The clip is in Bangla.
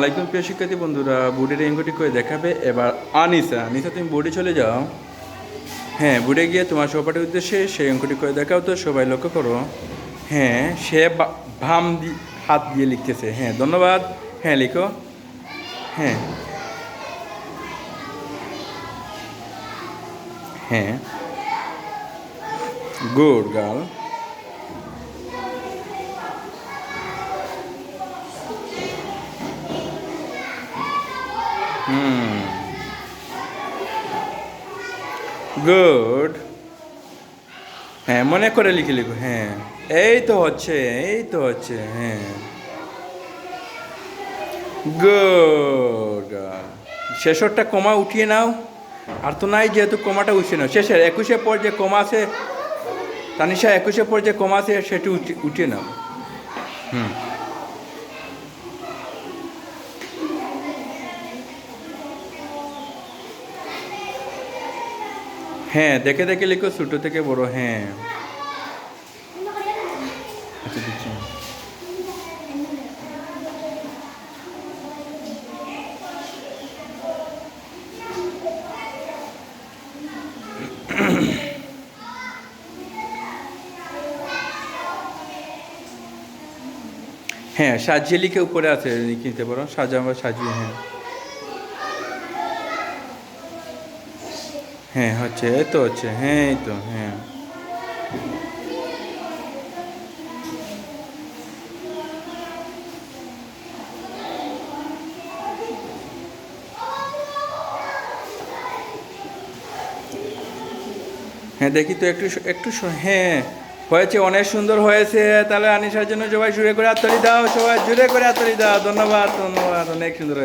আলাইকুম প্রিয় শিক্ষার্থী বন্ধুরা বোর্ডের অঙ্কটি করে দেখাবে? এবার আনিসা আনিসা, তুমি বোর্ডে চলে যাও। হ্যাঁ বোর্ডে গিয়ে তোমার সহপাঠীর উদ্দেশ্যে সেই অঙ্কটি করে দেখাও তো, সবাই লক্ষ্য করো। হ্যাঁ সে ভাম হাত দিয়ে লিখতেছে। হ্যাঁ ধন্যবাদ। হ্যাঁ লিখো। হ্যাঁ। হ্যাঁ। Good girl. হুম গুড হ্যাঁ মনে করে লিখে লিখো হ্যাঁ। এই তো হচ্ছে, এই তো হচ্ছে হ্যাঁ। গুড শেষরটা কমা উঠিয়ে নাও। আর তো নাই যেহেতু কমাটা উঠিয়ে নাও শেষের একুশে পর যে কমা আছে, তানিশা একুশে পর যে কমা আছে, সেটি উঠি- উঠিয়ে নাও। হুম হ্যাঁ দেখে দেখে লিখো, ছোটো থেকে বড় হ্যাঁ। আচ্ছা হ্যাঁ সাজিয়ে লিখে উপরে আছে কিনতে পারো। সাজাবো সাজিয়ে হ্যাঁ। হ্যাঁ হচ্ছে, এই তো হচ্ছে হ্যাঁ এই তো হ্যাঁ। হ্যাঁ দেখি তো একটু একটু হ্যাঁ হয়েছে, অনেক সুন্দর হয়েছে। তাহলে আনিসার জন্য সবাই জুড়ে করে হাততালি দাও, সবাই জুড়ে করে হাততালি দাও। ধন্যবাদ ধন্যবাদ, অনেক সুন্দর।